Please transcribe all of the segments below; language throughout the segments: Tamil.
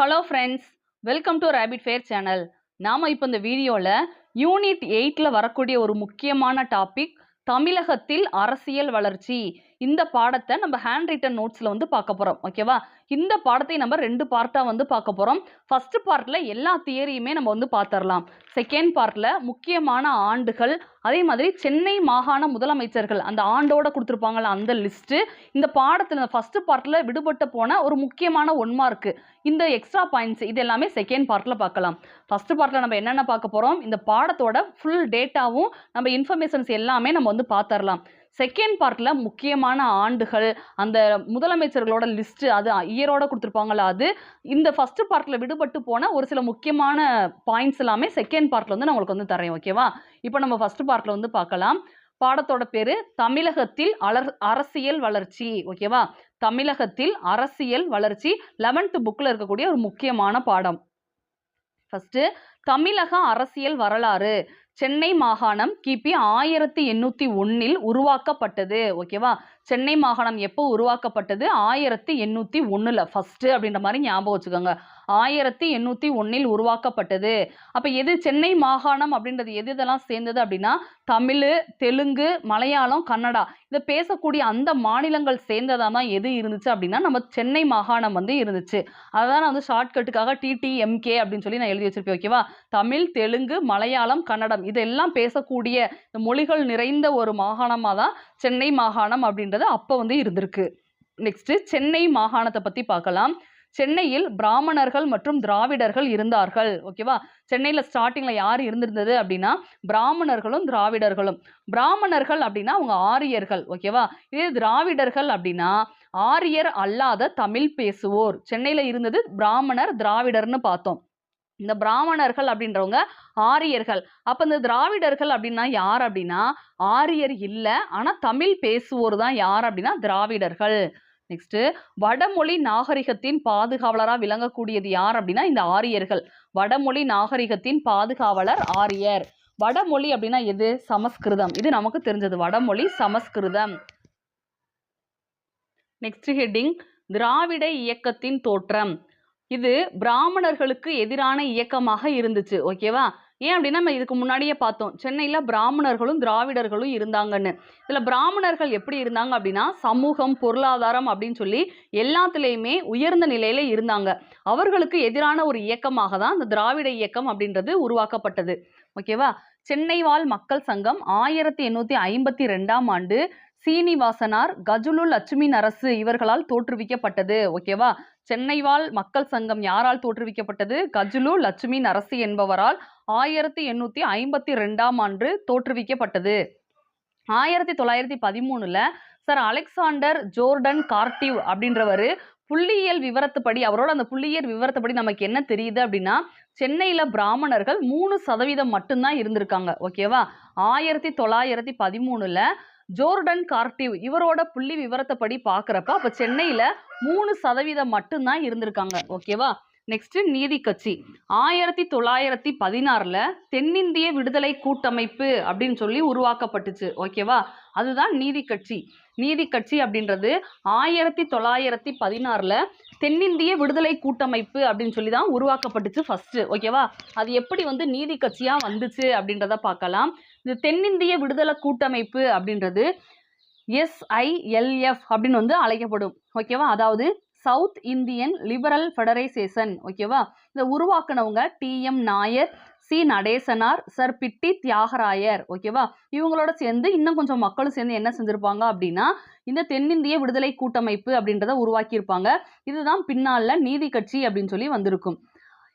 Hello friends welcome to rapid fair channel நாம் இப்போ இந்த வீடியோவில் யூனிட் எயிட்டில் வரக்கூடிய ஒரு முக்கியமான டாபிக் தமிழகத்தில் அரசியல் வளர்ச்சி. இந்த பாடத்தை நம்ம ஹேண்ட் ரைட்டன் நோட்ஸில் வந்து பார்க்க போகிறோம் ஓகேவா இந்த பாடத்தை நம்ம ரெண்டு பார்ட்டாக வந்து பார்க்க போகிறோம் ஃபர்ஸ்ட் பார்ட்டில் எல்லா தியரியுமே நம்ம வந்து பார்த்துடலாம். செகண்ட் பார்ட்டில் முக்கியமான ஆண்டுகள் அதே மாதிரி சென்னை மாகாண முதலமைச்சர்கள் அந்த ஆண்டோட கொடுத்துருப்பாங்கள அந்த லிஸ்ட்டு இந்த பாடத்தில் ஃபஸ்ட்டு பார்ட்டில் விடுபட்டு போன ஒரு முக்கியமான ஒன் மார்க்கு இந்த எக்ஸ்ட்ரா பாயிண்ட்ஸ் இது எல்லாமே செகண்ட் பார்ட்டில் பார்க்கலாம். ஃபஸ்ட்டு பார்ட்டில் நம்ம என்னென்ன பார்க்க போகிறோம் இந்த பாடத்தோட ஃபுல் டேட்டாவும் நம்ம இன்ஃபர்மேஷன்ஸ் எல்லாமே நம்ம வந்து பார்த்துடலாம். செகண்ட் பார்ட்டில் முக்கியமான ஆண்டுகள் அந்த முதலமைச்சர்களோட லிஸ்ட்டு அது இயரோட கொடுத்துருப்பாங்களா அது இந்த ஃபஸ்ட்டு பார்ட்டில் விடுபட்டு போன ஒரு சில முக்கியமான பாயிண்ட்ஸ் எல்லாமே செகண்ட் பார்ட்டில் வந்து நான் உங்களுக்கு வந்து தரேன் ஓகேவா இப்போ நம்ம ஃபஸ்ட்டு பார்ட்டில் வந்து பார்க்கலாம். பாடத்தோட பேர் தமிழகத்தில் அலர் அரசியல் வளர்ச்சி ஓகேவா தமிழகத்தில் அரசியல் வளர்ச்சி லெவன்த் புக்கில் இருக்கக்கூடிய ஒரு முக்கியமான பாடம். ஃபஸ்ட்டு தமிழக அரசியல் வரலாறு. சென்னை மாகாணம் கிபி ஆயிரத்தி எண்ணூத்தி ஒன்னில் உருவாக்கப்பட்டது ஓகேவா சென்னை மாகாணம் எப்போ உருவாக்கப்பட்டது? ஆயிரத்தி எண்ணூற்றி ஒன்றில் ஃபஸ்ட்டு அப்படின்ற மாதிரி ஞாபகம் வச்சுக்கோங்க. ஆயிரத்தி எண்ணூற்றி ஒன்றில் உருவாக்கப்பட்டது. அப்போ எது சென்னை மாகாணம் அப்படின்றது? எது இதெல்லாம் சேர்ந்தது அப்படின்னா தமிழ் தெலுங்கு மலையாளம் கன்னடா. இதை பேசக்கூடிய அந்த மாநிலங்கள் சேர்ந்ததாக தான் எது இருந்துச்சு அப்படின்னா நம்ம சென்னை மாகாணம் வந்து இருந்துச்சு. அதான் நான் வந்து ஷார்ட்கட்டுக்காக டிடிஎம்கே அப்படின்னு சொல்லி நான் எழுதி வச்சிருப்பேன் ஓகேவா தமிழ் தெலுங்கு மலையாளம் கன்னடம். இதெல்லாம் பேசக்கூடிய இந்த மொழிகள் நிறைந்த ஒரு மாகாணமாக தான் சென்னை மாகாணம் அப்படின்றது அப்போ வந்து இருந்திருக்கு. நெக்ஸ்ட் சென்னை மாகாணத்தை பற்றி பார்க்கலாம். சென்னையில் பிராமணர்கள் மற்றும் திராவிடர்கள் இருந்தார்கள். ஓகேவா சென்னையில் ஸ்டார்டிங்கில் யார் இருந்திருந்தது அப்படின்னா பிராமணர்களும் திராவிடர்களும். பிராமணர்கள் அப்படின்னா அவங்க ஆரியர்கள். ஓகேவா இதே திராவிடர்கள் அப்படின்னா ஆரியர் அல்லாத தமிழ் பேசுவோர். சென்னையில் இருந்தது பிராமணர் திராவிடர்னு பார்த்தோம். இந்த பிராமணர்கள் அப்படின்றவங்க ஆரியர்கள். அப்போ இந்த திராவிடர்கள் அப்படின்னா யார் அப்படின்னா ஆரியர் இல்லை ஆனால் தமிழ் பேசுவோர் தான் யார் அப்படின்னா திராவிடர்கள். நெக்ஸ்ட்டு வடமொழி நாகரிகத்தின் பாதுகாவலராக விளங்கக்கூடியது யார் அப்படின்னா இந்த ஆரியர்கள். வடமொழி நாகரிகத்தின் பாதுகாவலர் ஆரியர். வடமொழி அப்படின்னா எது? சமஸ்கிருதம். இது நமக்கு தெரிஞ்சது. வடமொழி சமஸ்கிருதம். நெக்ஸ்ட் ஹெட்டிங் திராவிட இயக்கத்தின் தோற்றம். இது பிராமணர்களுக்கு எதிரான இயக்கமாக இருந்துச்சு ஓகேவா ஏன் அப்படின்னா நம்ம இதுக்கு முன்னாடியே பார்த்தோம். சென்னையில் பிராமணர்களும் திராவிடர்களும் இருந்தாங்கன்னு. இதில் பிராமணர்கள் எப்படி இருந்தாங்க அப்படின்னா சமூகம் பொருளாதாரம் அப்படின்னு சொல்லி எல்லாத்துலேயுமே உயர்ந்த நிலையில் இருந்தாங்க. அவர்களுக்கு எதிரான ஒரு இயக்கமாக தான் இந்த திராவிட இயக்கம் அப்படின்றது உருவாக்கப்பட்டது. ஓகேவா சென்னை வாழ் மக்கள் சங்கம் ஆயிரத்தி எண்ணூற்றி ஐம்பத்தி ரெண்டாம் ஆண்டு சீனிவாசனார் கஜுலு லட்சுமி நரசு இவர்களால் தோற்றுவிக்கப்பட்டது. ஓகேவா சென்னை வாழ் மக்கள் சங்கம் யாரால் தோற்றுவிக்கப்பட்டது? கஜுலு லட்சுமி நரசு என்பவரால் ஆயிரத்தி எண்ணூற்றி ஐம்பத்தி ரெண்டாம் ஆண்டு தோற்றுவிக்கப்பட்டது. ஆயிரத்தி தொள்ளாயிரத்தி பதிமூணுல சார் அலெக்சாண்டர் ஜோர்டன் கார்டிவ் அப்படின்றவர் புள்ளியியல் விவரத்துப்படி அவரோட அந்த புள்ளியியல் விவரத்துப்படி நமக்கு என்ன தெரியுது அப்படின்னா சென்னையில் பிராமணர்கள் மூணு சதவீதம் மட்டும்தான் இருந்திருக்காங்க. ஓகேவா ஆயிரத்தி தொள்ளாயிரத்தி பதிமூணுல ஜோர்டன் கார்டிவ் இவரோட புள்ளி விவரத்தைப்படி பார்க்குறப்ப அப்போ சென்னையில் மூணு சதவீதம் மட்டும்தான் இருந்திருக்காங்க. ஓகேவா நெக்ஸ்ட் நீதி கட்சி. ஆயிரத்தி தொள்ளாயிரத்தி பதினாறில் தென்னிந்திய விடுதலை கூட்டமைப்பு அப்படின்னு சொல்லி உருவாக்கப்பட்டுச்சு. ஓகேவா அதுதான் நீதி கட்சி. நீதி கட்சி அப்படின்றது ஆயிரத்தி தொள்ளாயிரத்தி பதினாறில் தென்னிந்திய விடுதலை கூட்டமைப்பு அப்படின்னு சொல்லி தான் உருவாக்கப்பட்டுச்சு ஃபஸ்ட்டு ஓகேவா அது எப்படி வந்து நீதி கட்சியாக வந்துச்சு அப்படின்றத பார்க்கலாம். இந்த தென்னிந்திய விடுதலை கூட்டமைப்பு அப்படின்றது எஸ்ஐஎல்எஃப் அப்படின்னு வந்து அழைக்கப்படும். ஓகேவா அதாவது சவுத் இந்தியன் லிபரல் ஃபெடரைசேஷன் ஓகேவா இதை உருவாக்குனவங்க TM Nair C Natesanar sir Pitti Thiyagarayar. ஓகேவா இவங்களோட சேர்ந்து இன்னும் கொஞ்சம் மக்களும் சேர்ந்து என்ன செஞ்சுருப்பாங்க அப்படின்னா இந்த தென்னிந்திய விடுதலை கூட்டமைப்பு அப்படின்றத உருவாக்கியிருப்பாங்க. இதுதான் பின்னால் நீதி கட்சி அப்படின்னு சொல்லி வந்திருக்கும்.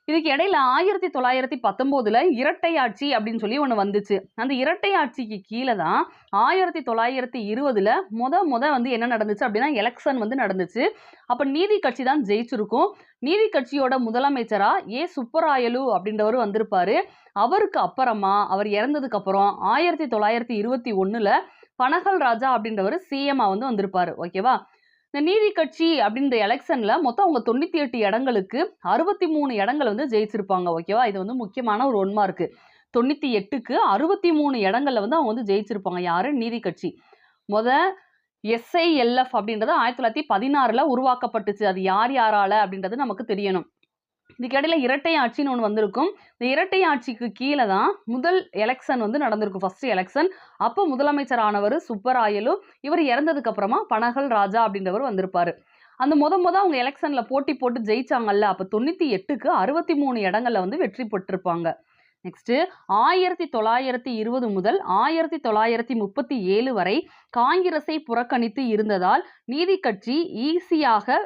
இதுக்கு இடையில ஆயிரத்தி தொள்ளாயிரத்தி பத்தொம்போதுல இரட்டை ஆட்சி அப்படின்னு சொல்லி ஒன்று வந்துச்சு. அந்த இரட்டை ஆட்சிக்கு கீழே தான் ஆயிரத்தி தொள்ளாயிரத்தி இருபதுல முத முத வந்து என்ன நடந்துச்சு அப்படின்னா எலெக்ஷன் வந்து நடந்துச்சு. அப்போ நீதி கட்சி தான் ஜெயிச்சிருக்கும். நீதி கட்சியோட முதலமைச்சரா ஏ. சுப்பராயலு அப்படின்றவர் வந்திருப்பாரு. அவருக்கு அப்புறமா அவர் இறந்ததுக்கு அப்புறம் ஆயிரத்தி தொள்ளாயிரத்தி இருபத்தி ஒன்றில் பனகல் ராஜா அப்படின்றவர் சிஎம்மா வந்து வந்திருப்பாரு. ஓகேவா இந்த நீதி கட்சி அப்படின்ற எலெக்ஷன்ல மொத்தம் அவங்க தொண்ணூத்தி எட்டு இடங்களுக்கு அறுபத்தி மூணு இடங்கள் வந்து ஜெயிச்சிருப்பாங்க ஓகேவா? இது வந்து முக்கியமான ஒரு ஒன்மா இருக்கு தொண்ணூத்தி எட்டுக்கு அறுபத்தி மூணு இடங்கள்ல வந்து அவங்க வந்து ஜெயிச்சிருப்பாங்க. யாரு? நீதி கட்சி. முத எஸ்ஐஎல்எஃப் அப்படின்றது ஆயிரத்தி தொள்ளாயிரத்தி பதினாறுல உருவாக்கப்பட்டுச்சு. அது யார் யாரால அப்படின்றது நமக்கு தெரியணும். இதுக்கிடையில் இரட்டை ஆட்சின்னு ஒன்று வந்திருக்கும். இந்த இரட்டை ஆட்சிக்கு கீழே தான் முதல் எலெக்ஷன் வந்து நடந்திருக்கும். ஃபர்ஸ்ட் எலெக்ஷன் அப்போ முதலமைச்சர் ஆனவர் சுப்பராயலு இவர் இறந்ததுக்கு அப்புறமா பனகல் ராஜா அப்படின்றவர் வந்திருப்பார். அந்த முத முத அவங்க எலெக்ஷனில் போட்டி போட்டு ஜெயிச்சாங்கல்ல அப்போ தொண்ணூற்றி எட்டுக்கு அறுபத்தி மூணு இடங்களில் வந்து வெற்றி பெற்றிருப்பாங்க. நெக்ஸ்ட்டு ஆயிரத்தி தொள்ளாயிரத்தி இருபது முதல் ஆயிரத்தி தொள்ளாயிரத்தி முப்பத்தி ஏழு வரை காங்கிரஸை புறக்கணித்து இருந்ததால் நீதி கட்சி ஈஸியாக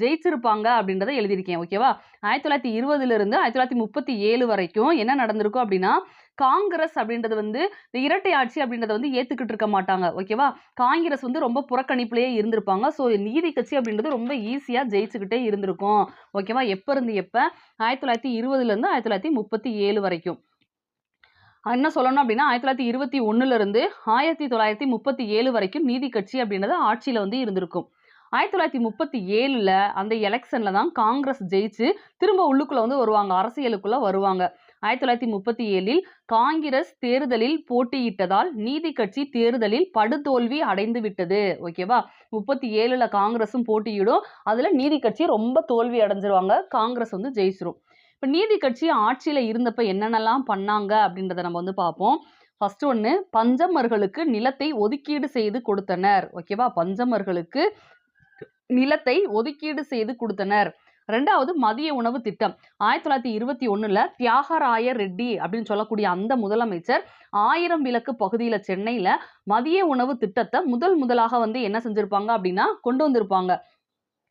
ஜெயிச்சிருப்பாங்க அப்படின்றத எழுதியிருக்கேன் ஓகேவா? ஆயிரத்தி தொள்ளாயிரத்தி இருபதுலேருந்து ஆயிரத்தி தொள்ளாயிரத்தி முப்பத்தி ஏழு வரைக்கும் என்ன நடந்திருக்கும் அப்படின்னா காங்கிரஸ் அப்படின்றது வந்து இந்த இரட்டை ஆட்சி அப்படின்றத வந்து ஏற்றுக்கிட்டு இருக்க மாட்டாங்க ஓகேவா? காங்கிரஸ் வந்து ரொம்ப புறக்கணிப்புலேயே இருந்திருப்பாங்க. ஸோ நீதி கட்சி அப்படின்றது ரொம்ப ஈஸியாக ஜெயிச்சுக்கிட்டே இருந்திருக்கும் ஓகேவா? எப்போ இருந்து எப்போ? ஆயிரத்தி தொள்ளாயிரத்தி இருபதுலேருந்து ஆயிரத்தி தொள்ளாயிரத்தி முப்பத்தி ஏழு வரைக்கும். என்ன சொல்லணும் அப்படின்னா ஆயிரத்தி தொள்ளாயிரத்தி இருபத்தி ஒன்றுலேருந்து ஆயிரத்தி தொள்ளாயிரத்தி முப்பத்தி ஏழு வரைக்கும் நீதி கட்சி அப்படின்றது ஆட்சியில் வந்து இருந்திருக்கும். ஆயிரத்தி தொள்ளாயிரத்தி முப்பத்தி ஏழுல அந்த எலெக்ஷன்ல தான் காங்கிரஸ் ஜெயிச்சு திரும்ப உள்ளுக்குள்ள வந்து வருவாங்க. அரசியலுக்குள்ள வருவாங்க. ஆயிரத்தி தொள்ளாயிரத்தி முப்பத்தி ஏழில் காங்கிரஸ் தேர்தலில் போட்டியிட்டதால் நீதி கட்சி தேர்தலில் படுதோல்வி அடைந்து விட்டது. ஓகேவா முப்பத்தி ஏழுல காங்கிரஸும் போட்டியிடும். அதுல நீதி கட்சி ரொம்ப தோல்வி அடைஞ்சிருவாங்க. காங்கிரஸ் வந்து ஜெயிச்சிரும். இப்ப நீதி கட்சி ஆட்சியில இருந்தப்ப என்னென்னலாம் பண்ணாங்க அப்படின்றத நம்ம வந்து பார்ப்போம். ஃபர்ஸ்ட் ஒன்று பஞ்சமர்களுக்கு நிலத்தை ஒதுக்கீடு செய்து கொடுத்தனர். ஓகேவா பஞ்சமர்களுக்கு நிலத்தை ஒதுக்கீடு செய்து கொடுத்தனர். ரெண்டாவது மதிய உணவு திட்டம். ஆயிரத்தி தொள்ளாயிரத்தி இருபத்தி ஒண்ணுல தியாகராய ரெட்டி அப்படின்னு சொல்லக்கூடிய அந்த முதலமைச்சர் ஆயிரம் விளக்கு பகுதியில சென்னையில மதிய உணவு திட்டத்தை முதல் முதலாக வந்து என்ன செஞ்சிருப்பாங்க அப்படின்னா கொண்டு வந்திருப்பாங்க.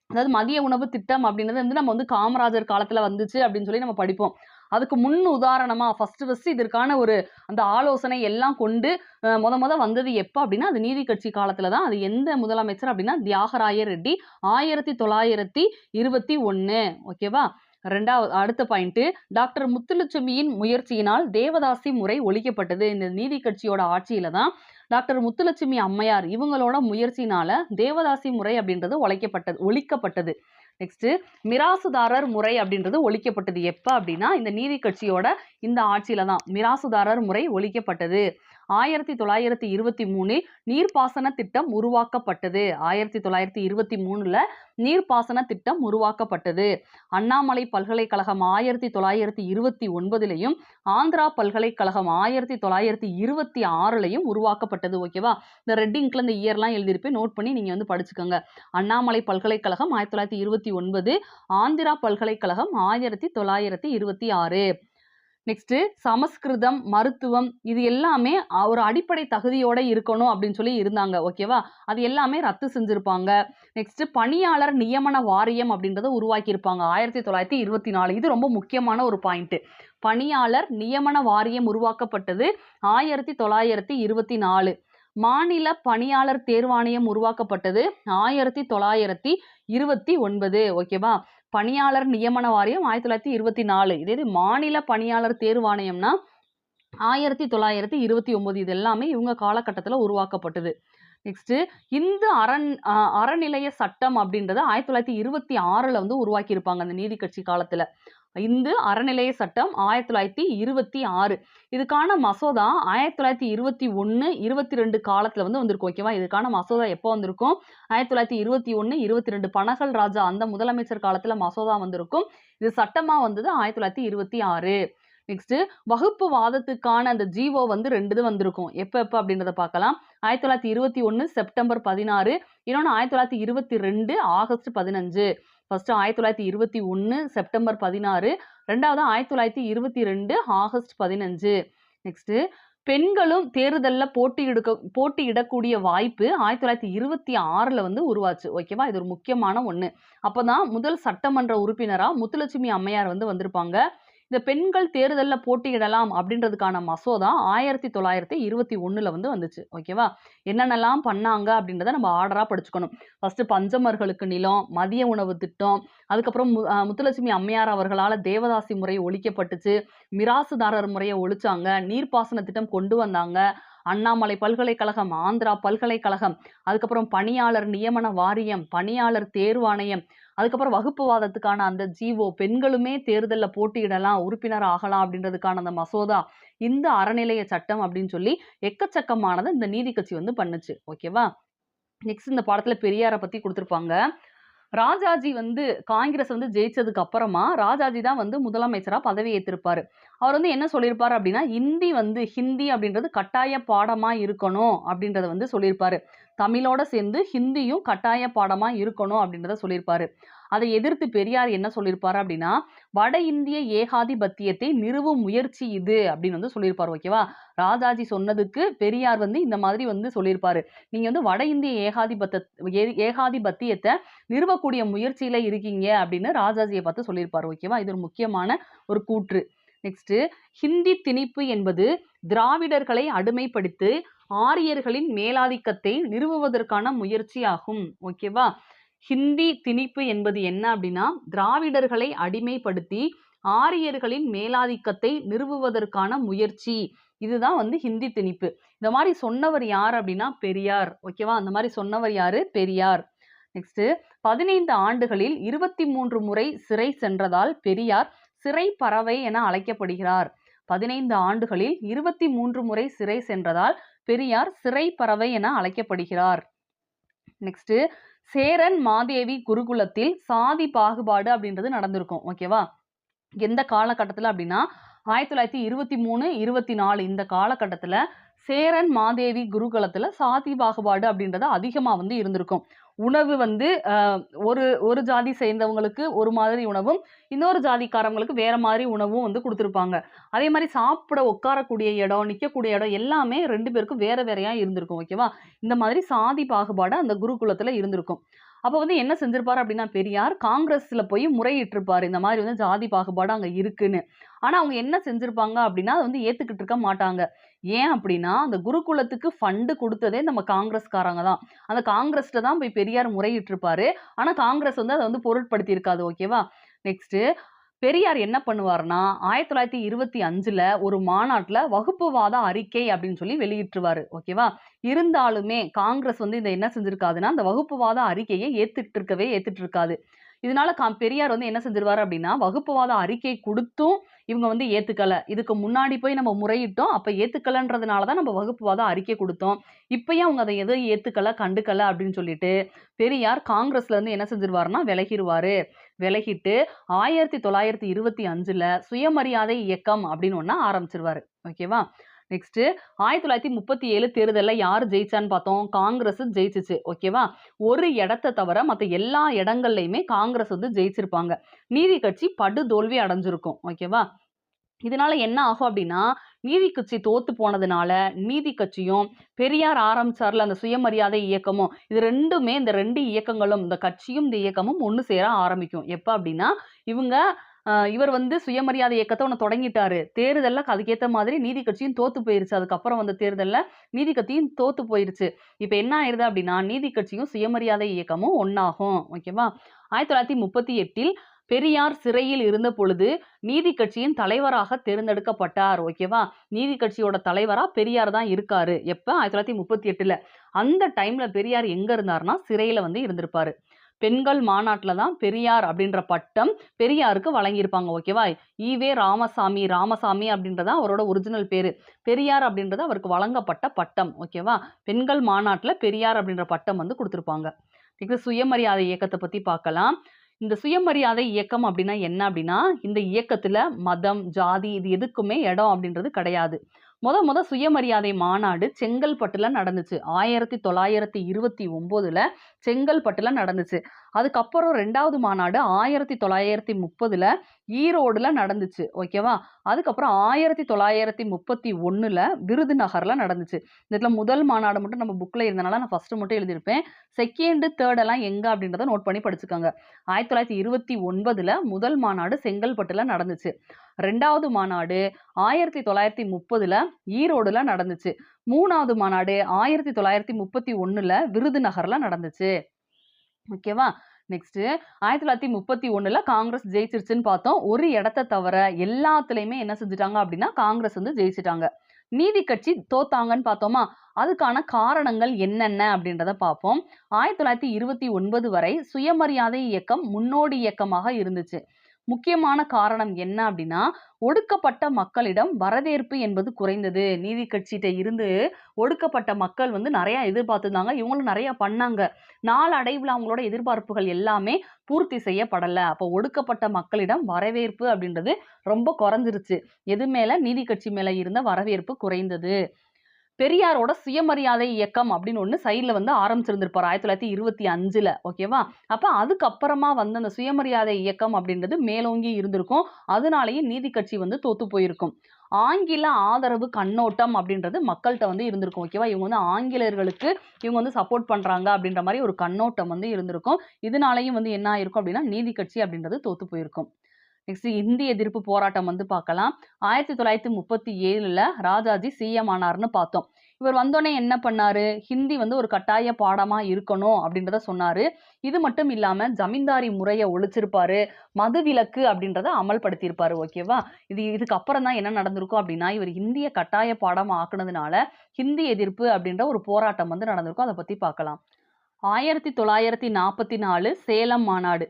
அதாவது மதிய உணவு திட்டம் அப்படின்றது வந்து நம்ம வந்து காமராஜர் காலத்துல வந்துச்சு அப்படின்னு சொல்லி நம்ம படிப்போம். அதுக்கு முன் உதாரணமாக ஃபர்ஸ்ட் ஃபஸ்ட்டு இதற்கான ஒரு அந்த ஆலோசனை எல்லாம் கொண்டு முத முத வந்தது எப்போ அப்படின்னா அது நீதி கட்சி காலத்தில் தான். அது எந்த முதலமைச்சர் அப்படின்னா தியாகராய ரெட்டி ஆயிரத்தி தொள்ளாயிரத்தி இருபத்தி ஒன்று ஓகேவா ரெண்டாவது அடுத்த பாயிண்ட்டு டாக்டர் முத்துலட்சுமியின் முயற்சியினால் தேவதாசி முறை ஒழிக்கப்பட்டது. இந்த நீதி கட்சியோட ஆட்சியில தான் டாக்டர் முத்துலட்சுமி அம்மையார் இவங்களோட முயற்சினால தேவதாசி முறை அப்படின்றது ஒழிக்கப்பட்டது ஒழிக்கப்பட்டது. நெக்ஸ்ட் மிராசுதாரர் முறை அப்படின்றது ஒழிக்கப்பட்டது. எப்போ அப்படின்னா இந்த நீதி கட்சியோட இந்த ஆட்சியில தான் மிராசுதாரர் முறை ஒழிக்கப்பட்டது. ஆயிரத்தி தொள்ளாயிரத்தி இருபத்தி மூணில் நீர்ப்பாசன திட்டம் உருவாக்கப்பட்டது. ஆயிரத்தி தொள்ளாயிரத்தி இருபத்தி மூணில் நீர்ப்பாசன திட்டம் உருவாக்கப்பட்டது. அண்ணாமலை பல்கலைக்கழகம் ஆயிரத்தி தொள்ளாயிரத்தி இருபத்தி ஒன்பதுலையும் ஆந்திரா பல்கலைக்கழகம் ஆயிரத்தி தொள்ளாயிரத்தி இருபத்தி ஆறுலையும் உருவாக்கப்பட்டது ஓகேவா இந்த ரெட்டிங்க்ல இந்த இயர்லாம் எழுதியிருப்பேன். நோட் பண்ணி நீங்கள் வந்து படிச்சுக்கோங்க. அண்ணாமலை பல்கலைக்கழகம் ஆயிரத்தி தொள்ளாயிரத்தி இருபத்தி ஒன்பது ஆந்திரா பல்கலைக்கழகம் ஆயிரத்தி தொள்ளாயிரத்தி இருபத்தி ஆறு. நெக்ஸ்ட்டு சமஸ்கிருதம் மருத்துவம் இது எல்லாமே ஒரு அடிப்படை தகுதியோடு இருக்கணும் அப்படின்னு சொல்லி இருந்தாங்க ஓகேவா அது எல்லாமே ரத்து செஞ்சுருப்பாங்க. நெக்ஸ்ட்டு பணியாளர் நியமன வாரியம் அப்படின்றத உருவாக்கியிருப்பாங்க ஆயிரத்தி தொள்ளாயிரத்தி இருபத்தி நாலு. இது ரொம்ப முக்கியமான ஒரு பாயிண்ட்டு பணியாளர் நியமன வாரியம் உருவாக்கப்பட்டது ஆயிரத்தி தொள்ளாயிரத்தி இருபத்தி நாலு. மாநில பணியாளர் தேர்வாணையம் உருவாக்கப்பட்டது ஆயிரத்தி தொள்ளாயிரத்தி இருபத்தி ஒன்பது ஓகேவா பணியாளர் நியமன வாரியம் ஆயிரத்தி தொள்ளாயிரத்தி இருபத்தி நாலு. இதே இது மாநில பணியாளர் தேர்வாணையம்னா ஆயிரத்தி தொள்ளாயிரத்தி இருபத்தி ஒன்பது இது எல்லாமே இவங்க காலகட்டத்தில் உருவாக்கப்பட்டது. நெக்ஸ்ட்டு இந்து அரண் அறநிலைய சட்டம் அப்படின்றத ஆயிரத்தி தொள்ளாயிரத்தி இருபத்தி ஆறில் வந்து உருவாக்கியிருப்பாங்க அந்த நீதி கட்சி காலத்தில். இந்து அறநிலைய சட்டம் ஆயிரத்தி தொள்ளாயிரத்தி இருபத்தி ஆறு. இதுக்கான மசோதா ஆயிரத்தி தொள்ளாயிரத்தி இருபத்தி ஒன்று இருபத்தி ரெண்டு காலத்தில் வந்து வந்திருக்கும் ஓகேவா இதுக்கான மசோதா எப்போ வந்திருக்கும்? ஆயிரத்தி தொள்ளாயிரத்தி இருபத்தி ஒன்று இருபத்தி ரெண்டு பனகல் ராஜா அந்த முதலமைச்சர் காலத்தில் மசோதா வந்திருக்கும். இது சட்டமாக வந்தது ஆயிரத்தி தொள்ளாயிரத்தி இருபத்தி ஆறு. நெக்ஸ்ட் வகுப்பு வாதத்துக்கான அந்த ஜீவோ வந்து ரெண்டு வந்திருக்கும். எப்போ எப்போ அப்படின்றத பார்க்கலாம். ஆயிரத்தி தொள்ளாயிரத்தி இருபத்தி ஒன்று செப்டம்பர் பதினாறு. இன்னொன்று ஆயிரத்தி தொள்ளாயிரத்தி இருபத்தி ரெண்டு ஆகஸ்ட் பதினஞ்சு. ஃபஸ்ட்டு ஆயிரத்தி தொள்ளாயிரத்தி இருபத்தி ஒன்று செப்டம்பர் பதினாறு ரெண்டாவது ஆயிரத்தி தொள்ளாயிரத்தி இருபத்தி ரெண்டு ஆகஸ்ட் பதினஞ்சு. நெக்ஸ்ட்டு பெண்களும் தேர்தலில் போட்டியிடுக்க போட்டியிடக்கூடிய வாய்ப்பு ஆயிரத்தி தொள்ளாயிரத்தி இருபத்தி ஆறில் வந்து உருவாச்சு. ஓகேவா இது ஒரு முக்கியமான ஒன்று அப்போ தான் முதல் சட்டமன்ற உறுப்பினராக முத்துலட்சுமி அம்மையார் வந்து வந்திருப்பாங்க. இந்த பெண்கள் தேர்தலில் போட்டியிடலாம் அப்படின்றதுக்கான மசோதா ஆயிரத்தி தொள்ளாயிரத்தி இருபத்தி ஒன்றில் வந்து வந்துச்சு. ஓகேவா என்னென்னலாம் பண்ணாங்க அப்படின்றத நம்ம ஆர்டராக படிச்சுக்கணும். ஃபஸ்ட்டு பஞ்சமர்களுக்கு நிலம் மதிய உணவு திட்டம் அதுக்கப்புறம் மு- முத்துலட்சுமி அம்மையார் அவர்களால் தேவதாசி முறை ஒழிக்கப்பட்டுச்சு. மிராசுதாரர் முறையை ஒழிச்சாங்க. நீர்ப்பாசன திட்டம் கொண்டு வந்தாங்க. அண்ணாமலை பல்கலைக்கழகம் ஆந்திரா பல்கலைக்கழகம் அதுக்கப்புறம் பணியாளர் நியமன வாரியம் பணியாளர் தேர்வாணையம் அதுக்கப்புறம் வகுப்புவாதத்துக்கான அந்த ஜீவோ பெண்களுமே தேர்தலில் போட்டியிடலாம் உறுப்பினர் ஆகலாம் அப்படின்றதுக்கான அந்த மசோதா இந்த அறநிலைய சட்டம் அப்படின்னு சொல்லி எக்கச்சக்கமானதை இந்த நீதி கட்சி வந்து பண்ணுச்சு. ஓகேவா? நெக்ஸ்ட் இந்த பாடத்தில் பெரியாரை பற்றி கொடுத்துருப்பாங்க. ராஜாஜி வந்து காங்கிரஸ் வந்து ஜெயிச்சதுக்கு அப்புறமா ராஜாஜி தான் வந்து முதலமைச்சராக பதவி ஏற்றிருப்பார் அவர் வந்து என்ன சொல்லியிருப்பார் அப்படின்னா ஹிந்தி வந்து ஹிந்தி அப்படின்றது கட்டாய பாடமாக இருக்கணும் அப்படின்றத வந்து சொல்லியிருப்பாரு. தமிழோட சேர்ந்து ஹிந்தியும் கட்டாய பாடமாக இருக்கணும் அப்படின்றத சொல்லியிருப்பாரு. அதை எதிர்த்து பெரியார் என்ன சொல்லியிருப்பார் அப்படின்னா வட இந்திய ஏகாதிபத்தியத்தை நிறுவும் முயற்சி இது அப்படின்னு வந்து சொல்லியிருப்பார் ஓகேவா ராஜாஜி சொன்னதுக்கு பெரியார் வந்து இந்த மாதிரி வந்து சொல்லியிருப்பாரு. நீங்க வந்து வட இந்திய ஏகாதிபத்த ஏகாதிபத்தியத்தை நிறுவக்கூடிய முயற்சியில இருக்கீங்க அப்படின்னு ராஜாஜியை பார்த்து சொல்லியிருப்பார் ஓகேவா இது ஒரு முக்கியமான ஒரு கூற்று. நெக்ஸ்ட் ஹிந்தி திணிப்பு என்பது திராவிடர்களை அடிமைப்படுத்தி ஆரியர்களின் மேலாதிக்கத்தை நிறுவுவதற்கான முயற்சியாகும் ஓகேவா ஹிந்தி திணிப்பு என்பது என்ன அப்படின்னா திராவிடர்களை அடிமைப்படுத்தி ஆரியர்களின் மேலாதிக்கத்தை நிறுவுவதற்கான முயற்சி. இதுதான் வந்து ஹிந்தி திணிப்பு. இந்த மாதிரி சொன்னவர் யார் அப்படின்னா பெரியார். ஓகேவா? அந்த மாதிரி சொன்னவர் யாரு? பெரியார். நெக்ஸ்ட் பதினைந்து ஆண்டுகளில் இருபத்தி மூன்று முறை சிறை சென்றதால் பெரியார் சிறை பறவை என அழைக்கப்படுகிறார். பதினைந்து ஆண்டுகளில் இருபத்தி மூன்று முறை சிறை சென்றதால் பெரியார் சிறை பறவை என அழைக்கப்படுகிறார். நெக்ஸ்ட் சேரன் மாதேவி குருகுலத்தில் சாதி பாகுபாடு அப்படின்றது நடந்திருக்கும் ஓகேவா எந்த காலகட்டத்தில் அப்படின்னா ஆயிரத்தி தொள்ளாயிரத்தி இருபத்தி மூணு இருபத்தி நாலு இந்த காலகட்டத்தில் சேரன் மாதேவி குருகுலத்தில் சாதி பாகுபாடு அப்படின்றது அதிகமாக வந்து இருந்திருக்கும். உணவு வந்து ஒரு ஒரு ஜாதி சேர்ந்தவங்களுக்கு ஒரு மாதிரி உணவும் இன்னொரு ஜாதிக்காரவங்களுக்கு வேற மாதிரி உணவும் வந்து கொடுத்துருப்பாங்க. அதே மாதிரி சாப்பிட உட்காரக்கூடிய இடம் நிற்கக்கூடிய இடம் எல்லாமே ரெண்டு பேருக்கும் வேற வேறையா இருந்திருக்கும் ஓகேவா இந்த மாதிரி சாதி பாகுபாடு அந்த குருகுலத்துல இருந்திருக்கும். அப்போ வந்து என்ன செஞ்சிருப்பார் அப்படின்னா பெரியார் காங்கிரஸில் போய் முறையிட்டிருப்பார். இந்த மாதிரி வந்து ஜாதி பாகுபாடு அங்கே இருக்குன்னு. ஆனால் அவங்க என்ன செஞ்சுருப்பாங்க அப்படின்னா அதை வந்து ஏற்றுக்கிட்டு இருக்க மாட்டாங்க. ஏன் அப்படின்னா அந்த குருகுலத்துக்கு ஃபண்டு கொடுத்ததே நம்ம காங்கிரஸ்காரங்க தான். அந்த காங்கிரஸ்ட தான் போய் பெரியார் முறையிட்டிருப்பாரு. ஆனால் காங்கிரஸ் வந்து அதை வந்து பொருட்படுத்தி இருக்காது ஓகேவா நெக்ஸ்ட்டு பெரியார் என்ன பண்ணுவார்னா ஆயிரத்தி தொள்ளாயிரத்தி இருபத்தி அஞ்சில் ஒரு மாநாட்டில் வகுப்புவாத அறிக்கை அப்படின்னு சொல்லி வெளியிட்டுருவாரு ஓகேவா இருந்தாலுமே காங்கிரஸ் வந்து இதை என்ன செஞ்சுருக்காதுன்னா அந்த வகுப்புவாத அறிக்கையை ஏற்றுட்டு இருக்கவே ஏற்றுட்டு இருக்காது இதனால கா- பெரியார் வந்து என்ன செஞ்சிருவாரு அப்படின்னா வகுப்புவாத அறிக்கை கொடுத்தும் இவங்க வந்து ஏத்துக்கல. இதுக்கு முன்னாடி போய் நம்ம முறையிட்டோம் அப்ப ஏத்துக்கலன்றதுனால தான் நம்ம வகுப்புவாத அறிக்கை கொடுத்தோம். இப்பயும் அவங்க அதை எதுவும் ஏத்துக்கல கண்டுக்கல அப்படின்னு சொல்லிட்டு பெரியார் காங்கிரஸ்ல இருந்து என்ன செஞ்சிருவாருன்னா விலகிடுவார் விலகிட்டு ஆயிரத்தி தொள்ளாயிரத்தி இருபத்தி அஞ்சுல சுயமரியாதை இயக்கம் அப்படின்னு ஒன்றா ஆரம்பிச்சிருவாரு. ஓகேவா? நெக்ஸ்ட் ஆயிரத்தி தொள்ளாயிரத்தி முப்பத்தி ஏழு தேர்தலில் யார் ஜெயிச்சான்னு பார்த்தோம். காங்கிரஸ் ஜெயிச்சிச்சு. ஓகேவா ஒரு இடத்த தவிர மற்ற எல்லா இடங்கள்லையுமே காங்கிரஸ் வந்து ஜெயிச்சிருப்பாங்க. நீதி கட்சி படு தோல்வி அடைஞ்சிருக்கும் ஓகேவா இதனால என்ன ஆகும் அப்படின்னா நீதி கட்சி தோத்து போனதுனால நீதி கட்சியும் பெரியார் ஆரம்பிச்சார்ல அந்த சுயமரியாதை இயக்கமும் இது ரெண்டுமே இந்த ரெண்டு இயக்கங்களும் இந்த கட்சியும் இந்த இயக்கமும் ஒன்று சேர ஆரம்பிக்கும். எப்போ அப்படின்னா இவங்க இவர் வந்து சுயமரியாதை இயக்கத்தை ஒன்று தொடங்கிட்டாரு. தேர்தலில் அதுக்கேற்ற மாதிரி நீதி கட்சியும் தோத்து போயிருச்சு. அதுக்கப்புறம் வந்த தேர்தலில் நீதி கட்சியும் தோத்து போயிருச்சு. இப்போ என்ன ஆயிருது அப்படின்னா நீதி கட்சியும் சுயமரியாதை இயக்கமும் ஒன்றாகும் ஓகேவா ஆயிரத்தி தொள்ளாயிரத்தி முப்பத்தி எட்டில் பெரியார் சிறையில் இருந்த பொழுது நீதி கட்சியின் தலைவராக தேர்ந்தெடுக்கப்பட்டார். ஓகேவா நீதி கட்சியோட தலைவராக பெரியார் தான் இருக்காரு. எப்போ? ஆயிரத்தி தொள்ளாயிரத்தி முப்பத்தி எட்டில். அந்த டைமில் பெரியார் எங்கே இருந்தாருன்னா சிறையில் வந்து இருந்திருப்பாரு. பெண்கள் மாநாட்டில் தான் பெரியார் அப்படின்ற பட்டம் பெரியாருக்கு வழங்கியிருப்பாங்க ஓகேவா ஈவே ராமசாமி ராமசாமி அப்படின்றத அவரோட ஒரிஜினல் பேர். பெரியார் அப்படின்றது அவருக்கு வழங்கப்பட்ட பட்டம் ஓகேவா பெண்கள் மாநாட்டில் பெரியார் அப்படின்ற பட்டம் வந்து கொடுத்துருப்பாங்க. நெக்ஸ்ட் சுயமரியாதை இயக்கத்தை பற்றி பார்க்கலாம். இந்த சுயமரியாதை இயக்கம் அப்படின்னா என்ன அப்படின்னா இந்த இயக்கத்தில் மதம் ஜாதி இது எதுக்குமே இடம் அப்படின்றது கிடையாது. முத முத சுயமரியாதை மாநாடு செங்கல்பட்டுல நடந்துச்சு. ஆயிரத்தி தொள்ளாயிரத்தி இருபத்தி ஒன்பதுல செங்கல்பட்டுல நடந்துச்சு. அதுக்கப்புறம் ரெண்டாவது மாநாடு ஆயிரத்தி தொள்ளாயிரத்தி முப்பதுல ஈரோடுல நடந்துச்சு ஓகேவா? அதுக்கப்புறம் ஆயிரத்தி தொள்ளாயிரத்தி முப்பத்தி ஒண்ணுல விருதுநகர்ல நடந்துச்சு. இந்த இடத்துல முதல் மாநாடு மட்டும் நம்ம புக்ல இருந்தனால நான் ஃபர்ஸ்ட் மட்டும் எழுதியிருப்பேன். செகண்ட் தேர்ட் எல்லாம் எங்க அப்படின்றத நோட் பண்ணி படிச்சுக்கோங்க. ஆயிரத்தி தொள்ளாயிரத்தி இருபத்தி ஒன்பதுல முதல் மாநாடு செங்கல்பட்டுல நடந்துச்சு. ரெண்டாவது மாநாடு ஆயிரத்தி தொள்ளாயிரத்தி முப்பதுல ஈரோடுல நடந்துச்சு. மூணாவது மாநாடு ஆயிரத்தி தொள்ளாயிரத்தி முப்பத்தி ஒண்ணுல விருதுநகர்ல நடந்துச்சு. ஓகேவா? நெக்ஸ்ட் ஆயிரத்தி தொள்ளாயிரத்தி முப்பத்தி ஒன்றில் காங்கிரஸ் ஜெயிச்சிருச்சுன்னு பார்த்தோம். ஒரு இடத்த தவிர எல்லாத்துலேயுமே என்ன செஞ்சுட்டாங்க அப்படின்னா காங்கிரஸ் வந்து ஜெயிச்சிட்டாங்க. நீதி கட்சி தோத்தாங்கன்னு பார்த்தோமா? அதுக்கான காரணங்கள் என்னென்ன அப்படின்றத பார்ப்போம். ஆயிரத்தி தொள்ளாயிரத்தி இருபத்தி ஒன்பது வரை சுயமரியாதை இயக்கம் முன்னோடி இயக்கமாக இருந்துச்சு. முக்கியமான காரணம் என்ன அப்படின்னா ஒடுக்கப்பட்ட மக்களிடம் வரவேற்பு என்பது குறைந்தது. நீதி கட்சிகிட்ட இருந்து ஒடுக்கப்பட்ட மக்கள் வந்து நிறையா எதிர்பார்த்துருந்தாங்க. இவங்களும் நிறையா பண்ணாங்க. நாளடைவில் அவங்களோட எதிர்பார்ப்புகள் எல்லாமே பூர்த்தி செய்யப்படலை. அப்போ ஒடுக்கப்பட்ட மக்களிடம் வரவேற்பு அப்படின்றது ரொம்ப குறைஞ்சிருச்சு. எது மேலே? நீதி கட்சி மேலே இருந்த வரவேற்பு குறைந்தது. பெரியாரோட சுயமரியாதை இயக்கம் அப்படின்னு ஒன்று சைடில் வந்து ஆரம்பிச்சிருந்திருப்பார் ஆயிரத்தி தொள்ளாயிரத்தி இருபத்தி அஞ்சில் ஓகேவா அப்போ அதுக்கப்புறமா வந்து அந்த சுயமரியாதை இயக்கம் அப்படின்றது மேலோங்கி இருந்திருக்கும். அதனாலேயே நீதி கட்சி வந்து தோத்து போயிருக்கும். ஆங்கில ஆதரவு கண்ணோட்டம் அப்படின்றது மக்கள்கிட்ட வந்து இருந்திருக்கும் ஓகேவா இவங்க வந்து ஆங்கிலேயர்களுக்கு இவங்க வந்து சப்போர்ட் பண்ணுறாங்க அப்படின்ற மாதிரி ஒரு கண்ணோட்டம் வந்து இருந்திருக்கும். இதனாலையும் வந்து என்ன ஆயிருக்கும் அப்படின்னா நீதி கட்சி அப்படின்றது தோத்து போயிருக்கும். நெக்ஸ்ட் இந்திய எதிர்ப்பு போராட்டம் வந்து பார்க்கலாம். ஆயிரத்தி தொள்ளாயிரத்தி முப்பத்தி ஏழுல ராஜாஜி சிஎம் ஆனார்னு பார்த்தோம். இவர் வந்தோடனே என்ன பண்ணாரு? ஹிந்தி வந்து ஒரு கட்டாய பாடமா இருக்கணும் அப்படின்றத சொன்னாரு. இது மட்டும் இல்லாம ஜமீன்தாரி முறையை ஒழிச்சிருப்பாரு. மது விலக்கு அப்படின்றத அமல்படுத்தியிருப்பாரு ஓகேவா இது இதுக்கு அப்புறம் தான் என்ன நடந்திருக்கும் அப்படின்னா இவர் ஹிந்திய கட்டாய பாடம் ஆக்குனதுனால ஹிந்தி எதிர்ப்பு அப்படின்ற ஒரு போராட்டம் வந்து நடந்திருக்கும். அதை பத்தி பார்க்கலாம். ஆயிரத்தி தொள்ளாயிரத்தி நாற்பத்தி நாலு சேலம் மாநாடு.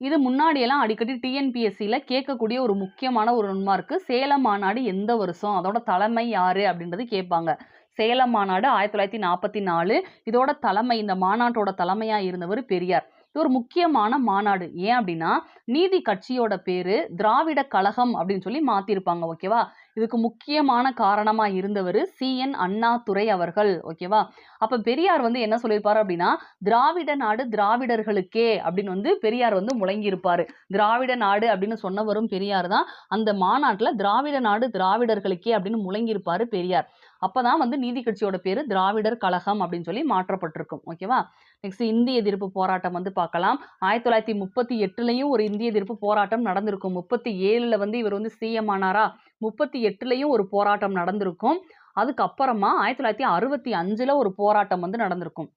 இது முன்னாடியெல்லாம் அடிக்கடி டிஎன்பிஎஸ்சியில் கேட்கக்கூடிய ஒரு முக்கியமான ஒரு நுண்மார்க்கு. சேலம் மாநாடு எந்த வருஷம்? அதோட தலைமை யாரு? அப்படின்றது கேட்பாங்க. சேலம் மாநாடு ஆயிரத்தி தொள்ளாயிரத்தி நாற்பத்தி நாலு. இதோட தலைமை இந்த மாநாட்டோட தலைமையா இருந்தவர் பெரியார். இது ஒரு முக்கியமான மாநாடு. ஏன் அப்படின்னா நீதி கட்சியோட பேரு திராவிட கழகம் அப்படின்னு சொல்லி மாத்திருப்பாங்க ஓகேவா? இதுக்கு முக்கியமான காரணமாக இருந்தவர் சி. என். அண்ணாதுரை அவர்கள். ஓகேவா அப்போ பெரியார் வந்து என்ன சொல்லியிருப்பார் அப்படின்னா திராவிட நாடு திராவிடர்களுக்கே அப்படின்னு வந்து பெரியார் வந்து முழங்கியிருப்பார். திராவிட நாடு அப்படின்னு சொன்னவரும் பெரியார் தான். அந்த மாநாட்டில் திராவிட நாடு திராவிடர்களுக்கே அப்படின்னு முழங்கியிருப்பார் பெரியார். பெரியார் அப்பதான் வந்து நீதி கட்சியோட பேர் திராவிடர் கழகம் அப்படின்னு சொல்லி மாற்றப்பட்டிருக்கும். ஓகேவா நெக்ஸ்ட் இந்திய எதிர்ப்பு போராட்டம் வந்து பார்க்கலாம். ஆயிரத்தி தொள்ளாயிரத்தி முப்பத்தி எட்டுலேயும் ஒரு இந்திய எதிர்ப்பு போராட்டம் நடந்திருக்கும். முப்பத்தி ஏழில் வந்து இவர் வந்து சிஎம் ஆனாரா? முப்பத்தி எட்டுலேயும் ஒரு போராட்டம் நடந்திருக்கும். அதுக்கப்புறமா ஆயிரத்தி தொள்ளாயிரத்தி அறுபத்தி அஞ்சில் ஒரு போராட்டம் வந்து நடந்திருக்கும்.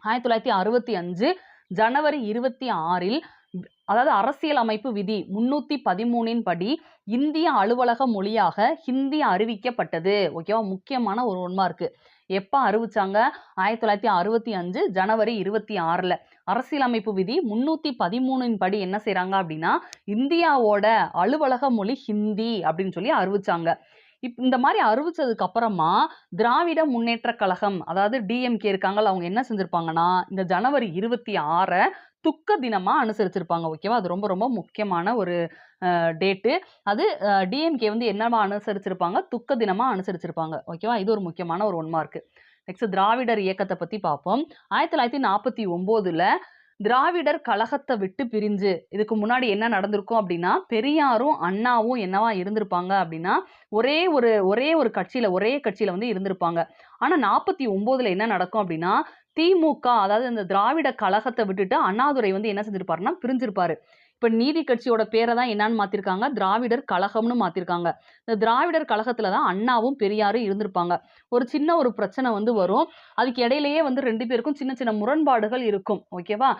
ஆயிரத்தி தொள்ளாயிரத்தி அறுபத்தி அஞ்சு ஜனவரி இருபத்தி ஆறில் அதாவது அரசியல் அமைப்பு விதி முன்னூத்தி பதிமூணின் படி இந்திய அலுவலக மொழியாக ஹிந்தி அறிவிக்கப்பட்டது. ஓகேவா? முக்கியமான ஒரு உண்மை இருக்கு எப்போ அறிவிச்சாங்க? ஆயிரத்தி தொள்ளாயிரத்தி அறுபத்தி அஞ்சு ஜனவரி இருபத்தி ஆறில். அரசியலமைப்பு விதி முன்னூத்தி பதிமூணின் படி என்ன செய்கிறாங்க அப்படின்னா இந்தியாவோட அலுவலக மொழி ஹிந்தி அப்படின்னு சொல்லி அறிவிச்சாங்க. இப் இந்த மாதிரி அறிவிச்சதுக்கு அப்புறமா திராவிட முன்னேற்ற கழகம் அதாவது டிஎம்கே இருக்காங்கல்ல அவங்க என்ன செஞ்சிருப்பாங்கன்னா இந்த ஜனவரி இருபத்தி ஆறை துக்க தினமாக அனுசரிச்சிருப்பாங்க ஓகேவா அது ரொம்ப ரொம்ப முக்கியமான ஒரு டேட்டு அது டிஎம்கே வந்து என்னவா அனுசரிச்சிருப்பாங்க? துக்க தினமாக அனுசரிச்சிருப்பாங்க ஓகேவா இது ஒரு முக்கியமான ஒரு ஒன்மா இருக்கு நெக்ஸ்ட் திராவிடர் இயக்கத்தை பற்றி பார்ப்போம். ஆயிரத்தி தொள்ளாயிரத்தி நாற்பத்தி ஒம்போதில் திராவிடர் கழகத்தை விட்டு பிரிஞ்சு இதுக்கு முன்னாடி என்ன நடந்திருக்கும் அப்படின்னா பெரியாரும் அண்ணாவும் என்னவா இருந்திருப்பாங்க அப்படின்னா ஒரே ஒரு ஒரே ஒரு கட்சியில ஒரே கட்சியில வந்து இருந்திருப்பாங்க. ஆனா நாற்பத்தி ஒன்பதுல என்ன நடக்கும் அப்படின்னா திமுக அதாவது இந்த திராவிட கழகத்தை விட்டுட்டு அண்ணாதுரை வந்து என்ன செஞ்சிருப்பாருன்னா பிரிஞ்சிருப்பாரு. இப்போ நீதி கட்சியோட பேரை தான் என்னன்னு மாற்றிருக்காங்க திராவிடர் கழகம்னு மாற்றிருக்காங்க இந்த திராவிடர் கழகத்தில் தான் அண்ணாவும் பெரியாரும் இருந்திருப்பாங்க. ஒரு சின்ன ஒரு பிரச்சனை வந்து வரும். அதுக்கு இடையிலேயே வந்து ரெண்டு பேருக்கும் சின்ன சின்ன முரண்பாடுகள் இருக்கும். ஓகேவா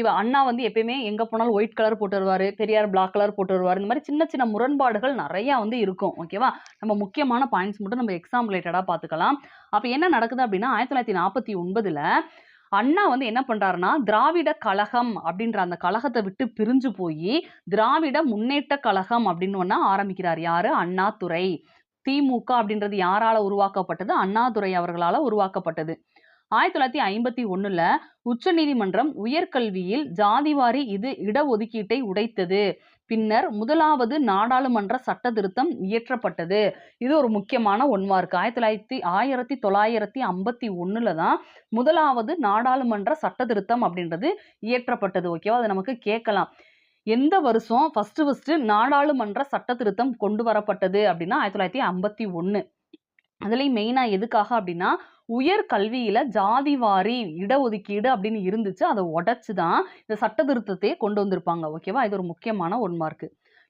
இவ அண்ணா வந்து எப்பயுமே எங்கே போனாலும் ஒயிட் கலர் போட்டு வருவார் பெரியார் பிளாக் கலர் போட்டு வருவார். இந்த மாதிரி சின்ன சின்ன முரண்பாடுகள் நிறையா வந்து இருக்கும். ஓகேவா நம்ம முக்கியமான பாயிண்ட்ஸ் மட்டும் நம்ம எக்ஸாம் ரிலேட்டடாக பார்த்துக்கலாம். அப்போ என்ன நடக்குது அப்படின்னா ஆயிரத்தி தொள்ளாயிரத்தி நாற்பத்தி ஒன்பதில் அண்ணா வந்து என்ன பண்றாருன்னா திராவிட கழகம் அப்படின்ற அந்த கழகத்தை விட்டு பிரிஞ்சு போய் திராவிட முன்னேற்ற கழகம் அப்படின்னு ஒன்னா ஆரம்பிக்கிறார். யாரு? அண்ணாதுரை. திமுக அப்படின்றது யாரால உருவாக்கப்பட்டது? அண்ணாதுரை அவர்களால உருவாக்கப்பட்டது. ஆயிரத்தி தொள்ளாயிரத்தி ஐம்பத்தி ஒண்ணுல உச்சநீதிமன்றம் உயர்கல்வியில் ஜாதிவாரி இது இடஒதுக்கீட்டை உடைத்தது. பின்னர் முதலாவது நாடாளுமன்ற சட்ட திருத்தம் இயற்றப்பட்டது. இது ஒரு முக்கியமான ஒன்வா இருக்கு ஆயிரத்தி தொள்ளாயிரத்தி ஆயிரத்தி தொள்ளாயிரத்தி ஐம்பத்தி ஒண்ணுல தான் முதலாவது நாடாளுமன்ற சட்ட திருத்தம் அப்படின்றது இயற்றப்பட்டது. ஓகேவா? அது நமக்கு கேட்கலாம். எந்த வருஷம் ஃபர்ஸ்ட் ஃபர்ஸ்ட் நாடாளுமன்ற சட்ட திருத்தம் கொண்டு வரப்பட்டது அப்படின்னா ஆயிரத்தி தொள்ளாயிரத்தி ஐம்பத்தி ஒன்று அதுலேயும் மெயினாக எதுக்காக அப்படின்னா உயர் கல்வியில ஜாதிவாரி இடஒதுக்கீடு அப்படின்னு இருந்துச்சு. அதை உடச்சு தான் இந்த சட்ட திருத்தத்தையே கொண்டு வந்திருப்பாங்க. ஓகேவா இது ஒரு முக்கியமான ஒன் மார்க்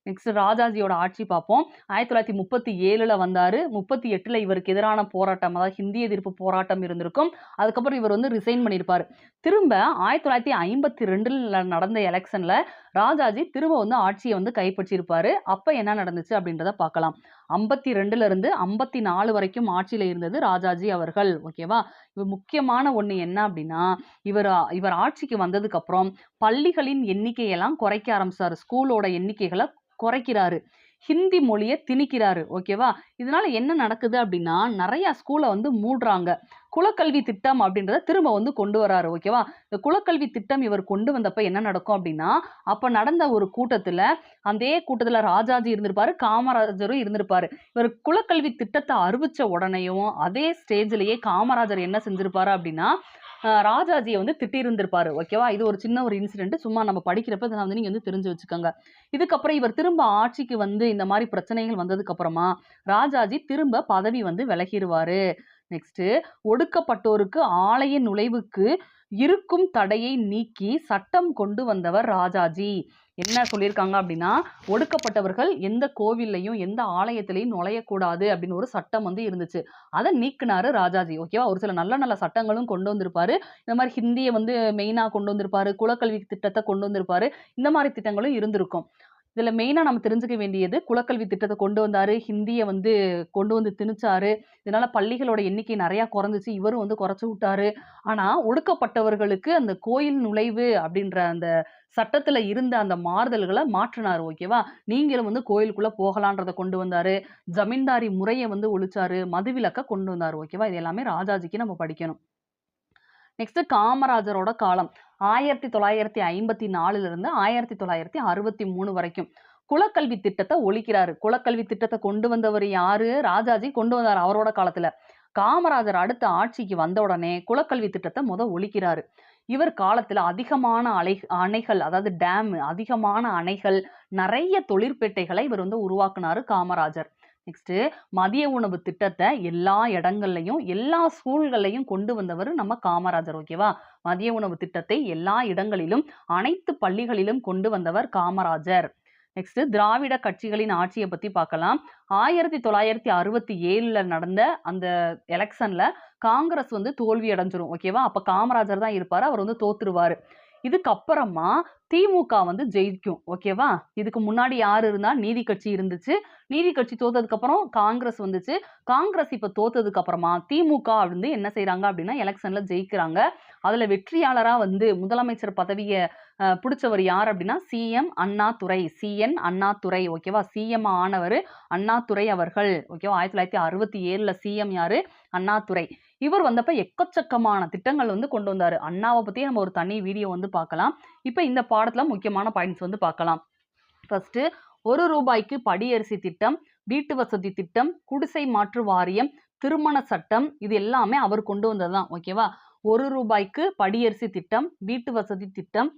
நெக்ஸ்ட் ராஜாஜியோட ஆட்சி பார்ப்போம். ஆயிரத்தி தொள்ளாயிரத்தி முப்பத்தி ஏழில் வந்தார். முப்பத்தி எட்டில் இவருக்கு எதிரான போராட்டம் அதாவது ஹிந்தி எதிர்ப்பு போராட்டம் இருந்திருக்கும். அதுக்கப்புறம் இவர் வந்து ரிசைன் பண்ணியிருப்பார். திரும்ப ஆயிரத்தி தொள்ளாயிரத்தி ஐம்பத்தி ரெண்டில் நடந்த எலெக்ஷனில் ராஜாஜி திரும்ப வந்து ஆட்சியை வந்து கைப்பற்றியிருப்பார். அப்போ என்ன நடந்துச்சு அப்படின்றத பார்க்கலாம். ஐம்பத்தி ரெண்டுல இருந்து ஐம்பத்தி நாலு வரைக்கும் ஆட்சியில இருந்தது ராஜாஜி அவர்கள் ஓகேவா? இவர் முக்கியமான ஒண்ணு என்ன அப்படின்னா இவர் இவர் ஆட்சிக்கு வந்ததுக்கு அப்புறம் பள்ளிகளின் எண்ணிக்கையெல்லாம் குறைக்க ஆரம்பிச்சாரு. ஸ்கூலோட எண்ணிக்கைகளை குறைக்கிறாரு. ஹிந்தி மொழியை திணிக்கிறாரு ஓகேவா இதனால என்ன நடக்குது அப்படின்னா நிறைய ஸ்கூலை வந்து மூடுறாங்க. குலக்கல்வி திட்டம் அப்படின்றத திரும்ப வந்து கொண்டு வராரு ஓகேவா இந்த குலக்கல்வி திட்டம் இவர் கொண்டு வந்தப்ப என்ன நடக்கும் அப்படின்னா அப்ப நடந்த ஒரு கூட்டத்துல அதே கூட்டத்துல ராஜாஜி இருந்திருப்பாரு காமராஜரும் இருந்திருப்பாரு. இவர் குலக்கல்வி திட்டத்தை அறிவிச்ச உடனேயும் அதே ஸ்டேஜ்லயே காமராஜர் என்ன செஞ்சிருப்பாரு அப்படின்னா ராஜாஜியை வந்து திட்டியிருந்திருப்பாரு ஓகேவா இது ஒரு சின்ன ஒரு இன்சிடென்ட் சும்மா நம்ம படிக்கிறப்ப இதை வந்து நீங்கள் வந்து தெரிஞ்சு வச்சுக்கோங்க. இதுக்கப்புறம் இவர் திரும்ப ஆட்சிக்கு வந்து இந்த மாதிரி பிரச்சனைகள் வந்ததுக்கப்புறமா ராஜாஜி திரும்ப பதவி வந்து விலகிடுவாரு நெக்ஸ்ட் ஒடுக்கப்பட்டோருக்கு ஆலய நுழைவுக்கு இருக்கும் தடையை நீக்கி சட்டம் கொண்டு வந்தவர் ராஜாஜி. என்ன சொல்லியிருக்காங்க அப்படின்னா ஒடுக்கப்பட்டவர்கள் எந்த கோவில்லையும் எந்த ஆலயத்திலையும் நுழையக்கூடாது அப்படின்னு ஒரு சட்டம் வந்து இருந்துச்சு. அதை நீக்கினாரு ராஜாஜி. ஓகேவா? ஒரு சில நல்ல நல்ல சட்டங்களும் கொண்டு வந்திருப்பாரு. இந்த மாதிரி ஹிந்தியை வந்து மெயினாக கொண்டு வந்திருப்பாரு. குலக்கல்வி திட்டத்தை கொண்டு வந்திருப்பாரு. இந்த மாதிரி திட்டங்களும் இருந்திருக்கும். இதுல மெயினா நம்ம தெரிஞ்சுக்க வேண்டியது குலக்கல்வி திட்டத்தை கொண்டு வந்தாரு. ஹிந்தியை வந்து கொண்டு வந்து திணிச்சாரு. இதனால பள்ளிகளோட எண்ணிக்கை நிறைய குறைஞ்சிச்சு. இவரும் வந்து குறைச்சு விட்டாரு. ஆனா ஒடுக்கப்பட்டவர்களுக்கு அந்த கோயில் நுழைவு அப்படின்ற அந்த சட்டத்துல இருந்த அந்த மாறுதல்களை மாற்றினார் ஓகேவா நீங்களும் வந்து கோயிலுக்குள்ள போகலான்றத கொண்டு வந்தாரு. ஜமீன்தாரி முறையை வந்து ஒழிச்சாரு. மதுவிலக்க கொண்டு வந்தார் ஓகேவா இது எல்லாமே ராஜாஜிக்கு நம்ம படிக்கணும். நெக்ஸ்ட் காமராஜரோட காலம். ஆயிரத்தி தொள்ளாயிரத்தி ஐம்பத்தி நாலுலேருந்து ஆயிரத்தி தொள்ளாயிரத்தி அறுபத்தி மூணு வரைக்கும். குலக்கல்வி திட்டத்தை ஒழிக்கிறாரு. குலக்கல்வி திட்டத்தை கொண்டு வந்தவர் யாரு? ராஜாஜி கொண்டு வந்தார் அவரோட காலத்துல. காமராஜர் அடுத்த ஆட்சிக்கு வந்த உடனே குலக்கல்வி திட்டத்தை முத ஒழிக்கிறாரு. இவர் காலத்துல அதிகமான அலை அணைகள் அதாவது டேம் அதிகமான அணைகள் நிறைய தொழிற்பேட்டைகளை இவர் வந்து உருவாக்குனாரு காமராஜர். நெக்ஸ்ட்டு மதிய உணவு திட்டத்தை எல்லா இடங்கள்லையும் எல்லா ஸ்கூல்கள்லையும் கொண்டு வந்தவர் நம்ம காமராஜர் ஓகேவா மதிய உணவு திட்டத்தை எல்லா இடங்களிலும் அனைத்து பள்ளிகளிலும் கொண்டு வந்தவர் காமராஜர். நெக்ஸ்ட் திராவிட கட்சிகளின் ஆட்சியை பத்தி பார்க்கலாம். ஆயிரத்தி தொள்ளாயிரத்தி அறுபத்தி ஏழுல நடந்த அந்த எலெக்ஷன்ல காங்கிரஸ் வந்து தோல்வி அடைஞ்சிரும் ஓகேவா அப்ப காமராஜர் தான் இருப்பாரு அவர் வந்து தோத்துருவாரு. இதுக்கப்புறமா திமுக வந்து ஜெயிக்கும் ஓகேவா இதுக்கு முன்னாடி யார் இருந்தா? நீதி கட்சி இருந்துச்சு. நீதி கட்சி தோத்ததுக்கு அப்புறம் காங்கிரஸ் வந்துச்சு. காங்கிரஸ் இப்ப தோத்ததுக்கு அப்புறமா திமுக வந்து என்ன செய்கிறாங்க அப்படின்னா எலெக்ஷன்ல ஜெயிக்கிறாங்க. அதுல வெற்றியாளரா வந்து முதலமைச்சர் பதவியை பிடிச்சவர் யார் அப்படின்னா சிஎம் அண்ணாதுரை. சிஎன் அண்ணாதுரை ஓகேவா சிஎம் ஆனவர் அண்ணாதுரை அவர்கள் ஓகேவா ஆயிரத்தி தொள்ளாயிரத்தி அறுபத்தி ஏழுல சிஎம் யாரு? அண்ணாதுரை. இவர் வந்தப்ப எக்கச்சக்கமான திட்டங்கள் வந்து கொண்டு வந்தார். அண்ணாவை பத்தி நம்ம ஒரு தனி வீடியோ வந்து பார்க்கலாம். இப்போ இந்த பாடத்துல முக்கியமான பாயிண்ட்ஸ் வந்து பார்க்கலாம். ஃபர்ஸ்ட் ஒரு ரூபாய்க்கு படியரிசி திட்டம் வீட்டு வசதி திட்டம் குடிசை மாற்று வாரியம் திருமண சட்டம் இது எல்லாமே அவர் கொண்டு வந்தது தான் ஓகேவா ஒரு ரூபாய்க்கு படியரிசி திட்டம் வீட்டு வசதி திட்டம்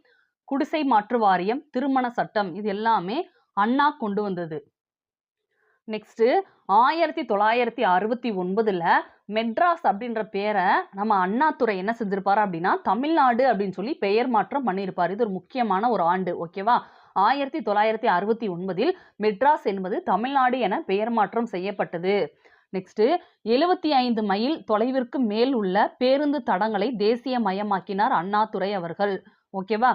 குடிசை மாற்று வாரியம் திருமண சட்டம் இது எல்லாமே அண்ணா கொண்டு வந்தது. நெக்ஸ்ட்டு ஆயிரத்தி தொள்ளாயிரத்தி அறுபத்தி ஒன்பதில் மெட்ராஸ் அப்படின்ற பேரை நம்ம அண்ணாதுரை என்ன செஞ்சிருப்பாரு அப்படின்னா தமிழ்நாடு அப்படின்னு சொல்லி பெயர் மாற்றம் பண்ணியிருப்பார் இது ஒரு முக்கியமான ஒரு ஆண்டு ஓகேவா ஆயிரத்தி தொள்ளாயிரத்தி அறுபத்தி ஒன்பதில் மெட்ராஸ் என்பது தமிழ்நாடு என பெயர் மாற்றம் செய்யப்பட்டது. நெக்ஸ்ட்டு எழுபத்தி ஐந்து மைல் தொலைவிற்கு மேல் உள்ள பேருந்து தடங்களை தேசிய மயமாக்கினார் அண்ணாதுரை அவர்கள் ஓகேவா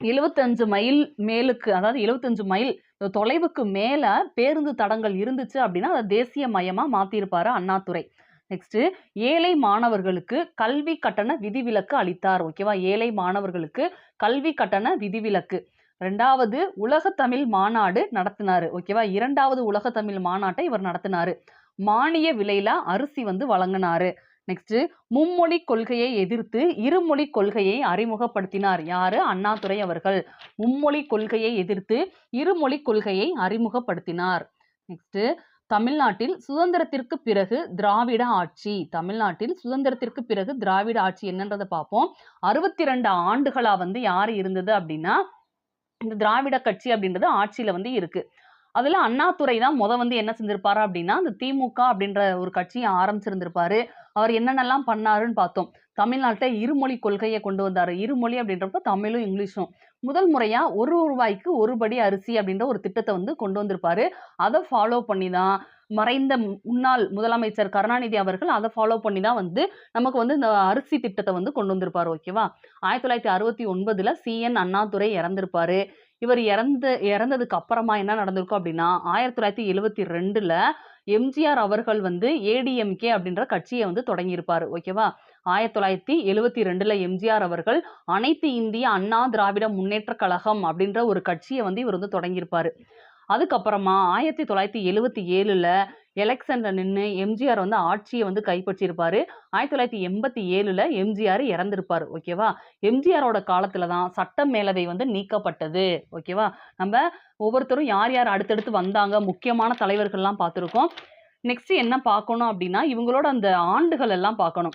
எழுபத்தஞ்சு மைல் மேலுக்கு அதாவது எழுபத்தஞ்சு மைல் தொலைவுக்கு மேலே பேருந்து தடங்கள் இருந்துச்சு அப்படின்னா அதை தேசிய மயமாக மாத்திருப்பாரு அண்ணாதுரை. நெக்ஸ்ட்டு ஏழை மாணவர்களுக்கு கல்வி கட்டண விதிவிலக்கு அளித்தார். ஓகேவா ஏழை மாணவர்களுக்கு கல்வி கட்டண விதிவிலக்கு. ரெண்டாவது உலக தமிழ் மாநாடு நடத்தினாரு. ஓகேவா இரண்டாவது உலக தமிழ் மாநாட்டை இவர் நடத்தினாரு. மானிய விலையில அரிசி வந்து வழங்கினாரு. நெக்ஸ்ட் மும்மொழி கொள்கையை எதிர்த்து இருமொழி கொள்கையை அறிமுகப்படுத்தினார் யாரு? அண்ணாதுரை அவர்கள். மும்மொழி கொள்கையை எதிர்த்து இருமொழி கொள்கையை அறிமுகப்படுத்தினார். நெக்ஸ்ட் தமிழ்நாட்டில் சுதந்திரத்திற்கு பிறகு திராவிட ஆட்சி. தமிழ்நாட்டில் சுதந்திரத்திற்கு பிறகு திராவிட ஆட்சி என்னன்றதை பார்ப்போம். அறுபத்தி ரெண்டு ஆண்டுகளா வந்து யார் இருந்தது அப்படின்னா இந்த திராவிட கட்சி அப்படின்றது ஆட்சியில வந்து இருக்கு. அதுல அண்ணாதுரை தான் முத வந்து என்ன செஞ்சிருப்பாரு அப்படின்னா இந்த திமுக அப்படின்ற ஒரு கட்சியை ஆரம்பிச்சிருந்திருப்பாரு. அவர் என்னென்னலாம் பண்ணாருன்னு பார்த்தோம். தமிழ்நாட்டில் இருமொழி கொள்கையை கொண்டு வந்தார். இருமொழி அப்படின்றப்ப தமிழும் இங்கிலீஷும். முதல் முறையாக ஒரு ரூபாய்க்கு ஒரு படி அரிசி அப்படின்ற ஒரு திட்டத்தை வந்து கொண்டு வந்திருப்பாரு. அதை ஃபாலோ பண்ணி தான் மறைந்த முன்னாள் முதலமைச்சர் கருணாநிதி அவர்கள் அதை ஃபாலோ பண்ணி தான் வந்து நமக்கு வந்து இந்த அரிசி திட்டத்தை வந்து கொண்டு வந்திருப்பார் ஓகேவா ஆயிரத்தி தொள்ளாயிரத்தி அறுபத்தி ஒன்பதில் சிஎன் அண்ணாதுரை இறந்திருப்பார். இவர் இறந்து இறந்ததுக்கு அப்புறமா என்ன நடந்திருக்கும் அப்படின்னா ஆயிரத்தி தொள்ளாயிரத்தி எழுவத்தி ரெண்டில் எம்ஜிஆர் அவர்கள் வந்து ஏடிஎம்கே அப்படின்ற கட்சியை வந்து தொடங்கியிருப்பார் ஓகேவா? ஆயிரத்தி தொள்ளாயிரத்தி எழுவத்தி ரெண்டுல எம்ஜிஆர் அவர்கள் அனைத்து இந்திய அண்ணா திராவிட முன்னேற்ற கழகம் அப்படின்ற ஒரு கட்சியை வந்து இவர் வந்து தொடங்கியிருப்பாரு. அதுக்கப்புறமா ஆயிரத்தி தொள்ளாயிரத்தி எழுவத்தி ஏழுல எலெக்ஷன்ல நின்று எம்ஜிஆர் வந்து ஆட்சியை வந்து கைப்பற்றியிருப்பாரு. ஆயிரத்தி தொள்ளாயிரத்தி எண்பத்தி ஏழுல எம்ஜிஆர் இறந்திருப்பார். ஓகேவா? எம்ஜிஆரோட காலத்துல தான் சட்ட மேலவை வந்து நீக்கப்பட்டது. ஓகேவா? நம்ம ஒவ்வொருத்தரும் யார் யார் அடுத்தடுத்து வந்தாங்க? முக்கியமான தலைவர்கள்லாம் பார்த்துருக்கோம். நெக்ஸ்ட் என்ன பார்க்கணும் அப்படின்னா இவங்களோட அந்த ஆண்டுகள் எல்லாம் பார்க்கணும்.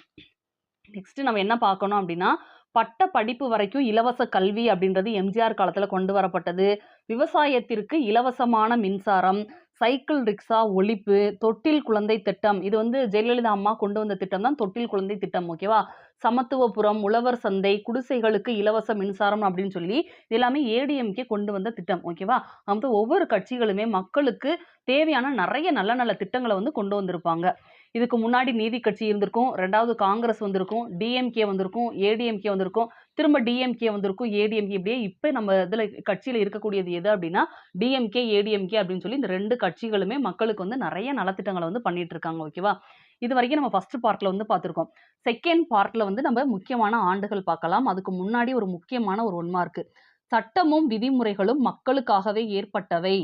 நெக்ஸ்ட் நம்ம என்ன பார்க்கணும் அப்படின்னா பட்ட படிப்பு வரைக்கும் இலவச கல்வி அப்படின்றது எம்ஜிஆர் காலத்தில் கொண்டு வரப்பட்டது. விவசாயத்திற்கு இலவசமான மின்சாரம் சைக்கிள் ரிக்ஷா ஒழிப்பு தொட்டில் குழந்தை திட்டம். இது வந்து ஜெயலலிதா அம்மா கொண்டு வந்த திட்டம் தான் தொட்டில் குழந்தை திட்டம் ஓகேவா சமத்துவபுரம் உழவர் சந்தை குடிசைகளுக்கு இலவச மின்சாரம் அப்படின்னு சொல்லி எல்லாமே ஏடிஎம்கே கொண்டு வந்த திட்டம் ஓகேவா அந்த ஒவ்வொரு கட்சிகளுமே மக்களுக்கு தேவையான நிறைய நல்ல நல்ல திட்டங்களை வந்து கொண்டு வந்திருப்பாங்க. இதுக்கு முன்னாடி நீதி கட்சி இருந்திருக்கும் ரெண்டாவது காங்கிரஸ் வந்திருக்கும் டிஎம்கே வந்திருக்கும் ஏடிஎம்கே வந்திருக்கும் திரும்ப டிஎம்கே வந்திருக்கும் ஏடிஎம்கே இப்படியே இப்போ நம்ம இதில் கட்சியில் இருக்கக்கூடியது எது அப்படின்னா டிஎம்கே ஏடிஎம்கே அப்படின்னு சொல்லி இந்த ரெண்டு கட்சிகளுமே மக்களுக்கு வந்து நிறைய நலத்திட்டங்களை வந்து பண்ணிட்டு இருக்காங்க ஓகேவா இது வரைக்கும் நம்ம ஃபர்ஸ்ட் பார்ட்டில் வந்து பார்த்துருக்கோம். செகண்ட் பார்ட்டில் வந்து நம்ம முக்கியமான ஆண்டுகள் பார்க்கலாம். அதுக்கு முன்னாடி ஒரு முக்கியமான ஒரு ஒன்மா இருக்கு சட்டமும் விதிமுறைகளும் மக்களுக்காகவே ஏற்பட்டவை.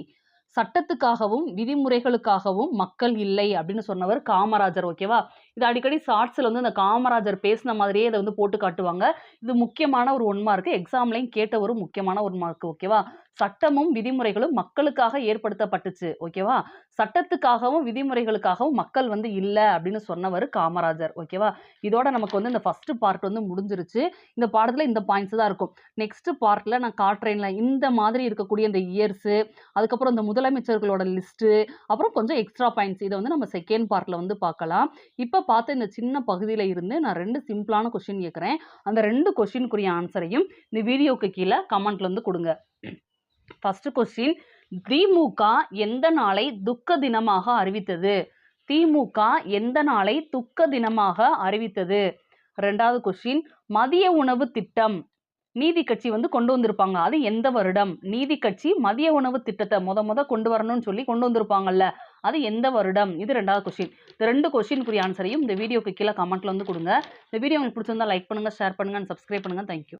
சட்டத்துக்காகவும் விதிமுறைகளுக்காகவும் மக்கள் இல்லை அப்படின்னு சொன்னவர் காமராஜர் ஓகேவா இது அடிக்கடி ஷார்ட்ஸில் வந்து இந்த காமராஜர் பேசின மாதிரியே இதை வந்து போட்டு காட்டுவாங்க. இது முக்கியமான ஒரு ஒன் மார்க் எக்ஸாம்லையும் கேட்ட ஒரு முக்கியமான ஒன் மார்க் ஓகேவா சட்டமும் விதிமுறைகளும் மக்களுக்காக ஏற்படுத்தப்பட்டுச்சு ஓகேவா சட்டத்துக்காகவும் விதிமுறைகளுக்காகவும் மக்கள் வந்து இல்லை அப்படின்னு சொன்னவர் காமராஜர் ஓகேவா இதோட நமக்கு வந்து இந்த ஃபர்ஸ்ட் பார்ட் வந்து முடிஞ்சிருச்சு. இந்த பாடத்தில் இந்த பாயிண்ட்ஸ் தான் இருக்கும். நெக்ஸ்ட் பார்ட்டில் நான் காட்டுறேன்ல இந்த மாதிரி இருக்கக்கூடிய இந்த இயர்ஸு அதுக்கப்புறம் இந்த முதலமைச்சர்களோட லிஸ்ட்டு அப்புறம் கொஞ்சம் எக்ஸ்ட்ரா பாயிண்ட்ஸ் இதை வந்து நம்ம செகண்ட் பார்ட்டில் வந்து பார்க்கலாம். இப்போ பார்த்த இந்த சின்ன பகுதியில் இருந்து நான் ரெண்டு சிம்பிளான கொஷின் கேட்குறேன். அந்த ரெண்டு கொஷினுக்குரிய ஆன்சரையும் இந்த வீடியோக்கு கீழே கமெண்ட்ல வந்து கொடுங்க. ஃபர்ஸ்ட் கொஸ்டின் திமுக எந்த நாளை துக்க தினமாக அறிவித்தது? திமுக எந்த நாளை துக்க தினமாக அறிவித்தது? ரெண்டாவது கொஸ்டின் மதிய உணவு திட்டம். நீதி கட்சி வந்து கொண்டு வந்திருப்பாங்க. அது எந்த வருடம்? நீதி கட்சி மதிய உணவு திட்டத்தை முத முத கொண்டு வரணும்னு சொல்லி கொண்டு வந்திருப்பாங்கல்ல. அது எந்த வருடம்? இது ரெண்டாவது கொஸ்டின் இந்த ரெண்டு கொஸ்டினுக்குரிய ஆன்சரையும் இந்த வீடியோக்கு கீழே கமெண்ட்ல வந்து கொடுங்க. இந்த வீடியோ உங்களுக்கு பிடிச்சிருந்தா லைக் பண்ணுங்க ஷேர் பண்ணுங்க சப்ஸ்கிரைப் பண்ணுங்கள் தேங்க்யூ